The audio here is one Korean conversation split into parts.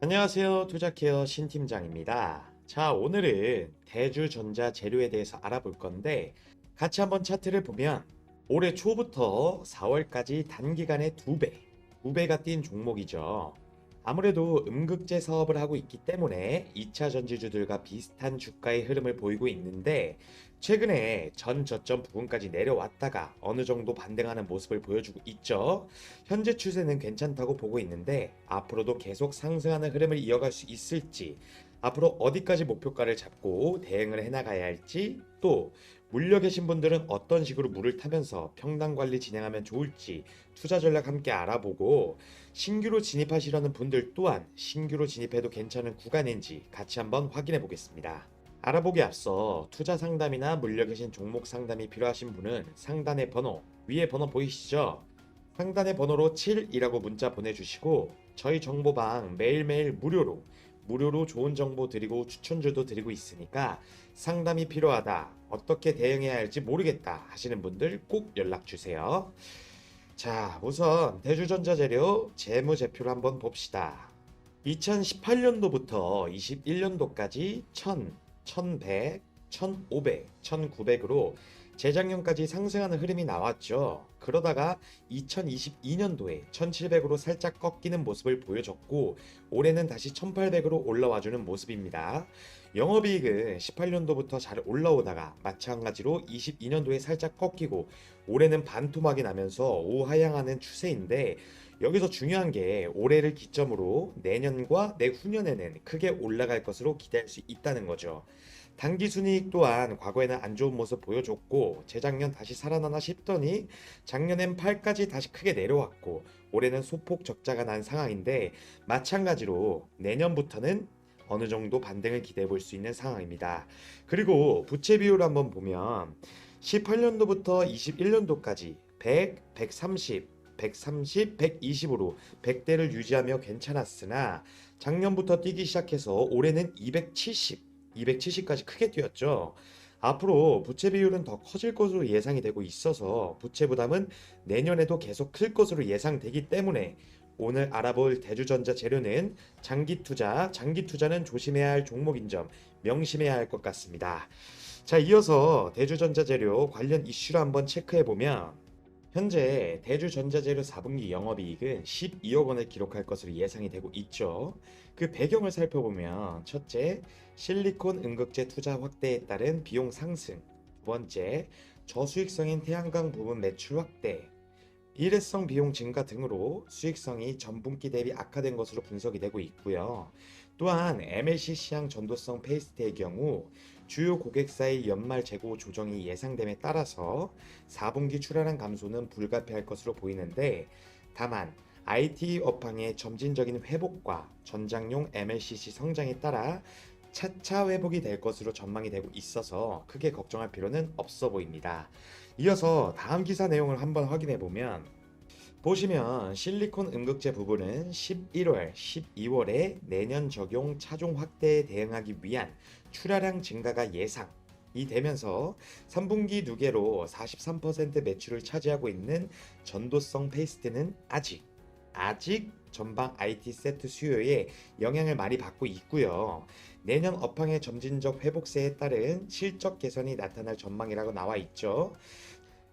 안녕하세요. 투자케어 신팀장입니다. 자, 오늘은 대주전자 재료에 대해서 알아볼 건데 같이 한번 차트를 보면 올해 초부터 4월까지 단기간에 두 배, 두 배가 뛴 종목이죠. 아무래도 음극재 사업을 하고 있기 때문에 2차 전지주들과 비슷한 주가의 흐름을 보이고 있는데 최근에 전 저점 부근까지 내려왔다가 어느 정도 반등하는 모습을 보여주고 있죠. 현재 추세는 괜찮다고 보고 있는데 앞으로도 계속 상승하는 흐름을 이어갈 수 있을지 앞으로 어디까지 목표가를 잡고 대응을 해나가야 할지 또 물려 계신 분들은 어떤 식으로 물을 타면서 평당 관리 진행하면 좋을지 투자 전략 함께 알아보고 신규로 진입하시려는 분들 또한 신규로 진입해도 괜찮은 구간인지 같이 한번 확인해 보겠습니다. 알아보기 앞서 투자 상담이나 물려 계신 종목 상담이 필요하신 분은 상단의 번호, 위에 번호 보이시죠? 상단의 번호로 7이라고 문자 보내주시고 저희 정보방 매일매일 무료로 무료로 좋은 정보 드리고 추천주도 드리고 있으니까 상담이 필요하다 어떻게 대응해야 할지 모르겠다 하시는 분들 꼭 연락 주세요. 자 우선 대주전자재료 재무제표를 한번 봅시다. 2018년도부터 21년도까지 1000, 1100, 1500, 1900으로 재작년까지 상승하는 흐름이 나왔죠. 그러다가 2022년도에 1700으로 살짝 꺾이는 모습을 보여줬고 올해는 다시 1800으로 올라와주는 모습입니다. 영업이익은 18년도부터 잘 올라오다가 마찬가지로 22년도에 살짝 꺾이고 올해는 반토막이 나면서 우하향하는 추세인데 여기서 중요한 게 올해를 기점으로 내년과 내후년에는 크게 올라갈 것으로 기대할 수 있다는 거죠. 단기 순이익 또한 과거에는 안 좋은 모습 보여줬고 재작년 다시 살아나나 싶더니 작년엔 8까지 다시 크게 내려왔고 올해는 소폭 적자가 난 상황인데 마찬가지로 내년부터는 어느 정도 반등을 기대해 볼 수 있는 상황입니다. 그리고 부채 비율을 한번 보면 18년도부터 21년도까지 100, 130, 130, 120으로 100대를 유지하며 괜찮았으나 작년부터 뛰기 시작해서 올해는 270, 270까지 크게 뛰었죠. 앞으로 부채 비율은 더 커질 것으로 예상이 되고 있어서 부채 부담은 내년에도 계속 클 것으로 예상되기 때문에 오늘 알아볼 대주전자 재료는 장기 투자, 장기 투자는 조심해야 할 종목인 점 명심해야 할 것 같습니다. 자, 이어서 대주전자 재료 관련 이슈를 한번 체크해 보면 현재 대주전자재료 4분기 영업이익은 12억 원을 기록할 것으로 예상이 되고 있죠. 그 배경을 살펴보면 첫째, 실리콘 음극재 투자 확대에 따른 비용 상승. 두 번째, 저수익성인 태양광 부분 매출 확대. 일회성 비용 증가 등으로 수익성이 전분기 대비 악화된 것으로 분석이 되고 있고요. 또한 MLC 시향 전도성 페이스트의 경우 주요 고객사의 연말 재고 조정이 예상됨에 따라서 4분기 출하량 감소는 불가피할 것으로 보이는데 다만 IT 업황의 점진적인 회복과 전장용 MLCC 성장에 따라 차차 회복이 될 것으로 전망이 되고 있어서 크게 걱정할 필요는 없어 보입니다. 이어서 다음 기사 내용을 한번 확인해 보면 보시면 실리콘 음극재 부분은 11월, 12월에 내년 적용 차종 확대에 대응하기 위한 출하량 증가가 예상 이 되면서 3분기 누계로 43% 매출을 차지하고 있는 전도성 페이스트는 아직 아직 전방 IT 세트 수요에 영향을 많이 받고 있고요. 내년 업황의 점진적 회복세에 따른 실적 개선이 나타날 전망이라고 나와 있죠.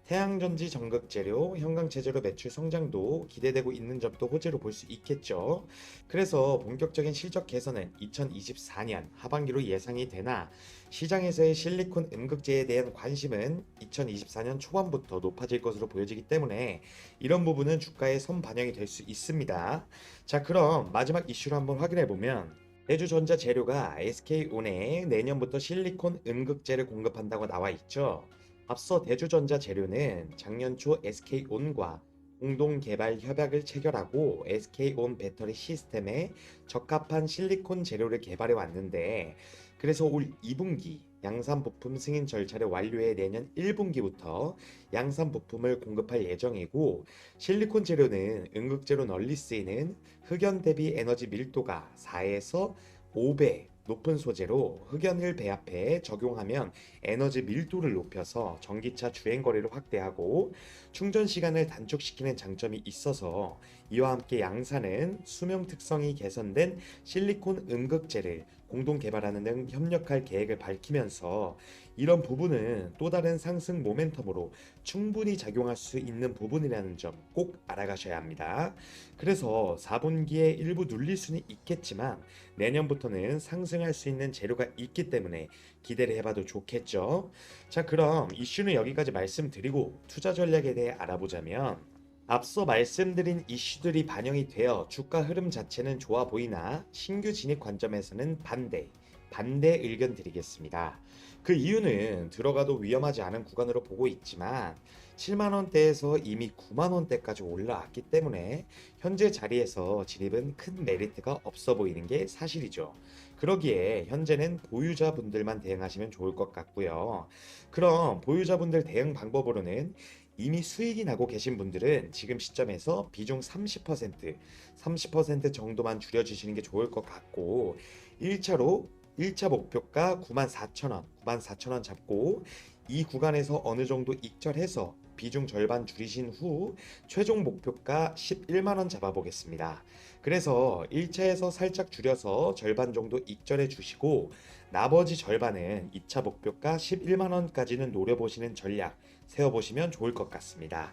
태양전지 전극 재료, 형광 재재료 매출 성장도 기대되고 있는 점도 호재로 볼 수 있겠죠. 그래서 본격적인 실적 개선은 2024년 하반기로 예상이 되나 시장에서의 실리콘 음극재에 대한 관심은 2024년 초반부터 높아질 것으로 보여지기 때문에 이런 부분은 주가에 선 반영이 될 수 있습니다. 자, 그럼 마지막 이슈를 한번 확인해 보면 대주전자 재료가 SK온에 내년부터 실리콘 음극재를 공급한다고 나와 있죠. 앞서 대주전자 재료는 작년 초 SK온과 공동 개발 협약을 체결하고 SK온 배터리 시스템에 적합한 실리콘 재료를 개발해 왔는데 그래서 올 2분기 양산 부품 승인 절차를 완료해 내년 1분기부터 양산 부품을 공급할 예정이고 실리콘 재료는 응극재로 널리 쓰이는 흑연 대비 에너지 밀도가 4에서 5배 높은 소재로 흑연을 배합해 적용하면 에너지 밀도를 높여서 전기차 주행 거리를 확대하고 충전 시간을 단축시키는 장점이 있어서 이와 함께 양사는 수명 특성이 개선된 실리콘 음극재를 공동 개발하는 등 협력할 계획을 밝히면서 이런 부분은 또 다른 상승 모멘텀으로 충분히 작용할 수 있는 부분이라는 점 꼭 알아가셔야 합니다. 그래서 4분기에 일부 눌릴 수는 있겠지만 내년부터는 상승할 수 있는 재료가 있기 때문에 기대를 해봐도 좋겠죠. 자, 그럼 이슈는 여기까지 말씀드리고 투자 전략에 대해 알아보자면 앞서 말씀드린 이슈들이 반영이 되어 주가 흐름 자체는 좋아 보이나 신규 진입 관점에서는 반대, 반대 의견 드리겠습니다. 그 이유는 들어가도 위험하지 않은 구간으로 보고 있지만 7만 원대에서 이미 9만 원대까지 올라왔기 때문에 현재 자리에서 진입은 큰 메리트가 없어 보이는 게 사실이죠. 그러기에 현재는 보유자분들만 대응하시면 좋을 것 같고요. 그럼 보유자분들 대응 방법으로는 이미 수익이 나고 계신 분들은 지금 시점에서 비중 30%, 30% 정도만 줄여주시는 게 좋을 것 같고 1차로 1차 목표가 94,000원, 94,000원 잡고 이 구간에서 어느 정도 익절해서 비중 절반 줄이신 후 최종 목표가 11만 원 잡아보겠습니다. 그래서 1차에서 살짝 줄여서 절반 정도 익절해 주시고 나머지 절반은 2차 목표가 11만 원까지는 노려보시는 전략 세워보시면 좋을 것 같습니다.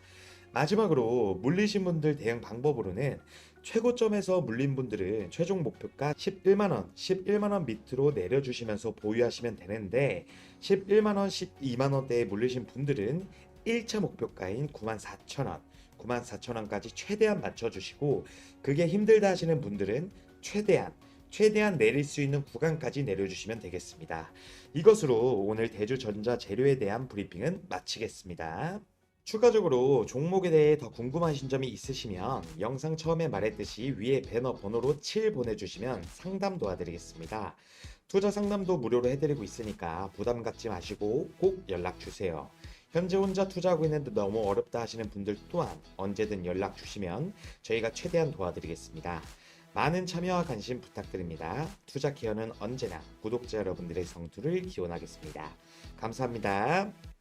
마지막으로 물리신 분들 대응 방법으로는 최고점에서 물린 분들은 최종 목표가 11만원, 11만원 밑으로 내려주시면서 보유하시면 되는데 11만원, 12만원대에 물리신 분들은 1차 목표가인 94,000원, 94,000원까지 최대한 맞춰주시고 그게 힘들다 하시는 분들은 최대한 최대한 내릴 수 있는 구간까지 내려주시면 되겠습니다. 이것으로 오늘 대주전자 재료에 대한 브리핑은 마치겠습니다. 추가적으로 종목에 대해 더 궁금하신 점이 있으시면 영상 처음에 말했듯이 위에 배너 번호로 7 보내주시면 상담 도와드리겠습니다. 투자 상담도 무료로 해드리고 있으니까 부담 갖지 마시고 꼭 연락 주세요. 현재 혼자 투자하고 있는데 너무 어렵다 하시는 분들 또한 언제든 연락 주시면 저희가 최대한 도와드리겠습니다. 많은 참여와 관심 부탁드립니다. 투자 케어는 언제나 구독자 여러분들의 성투를 기원하겠습니다. 감사합니다.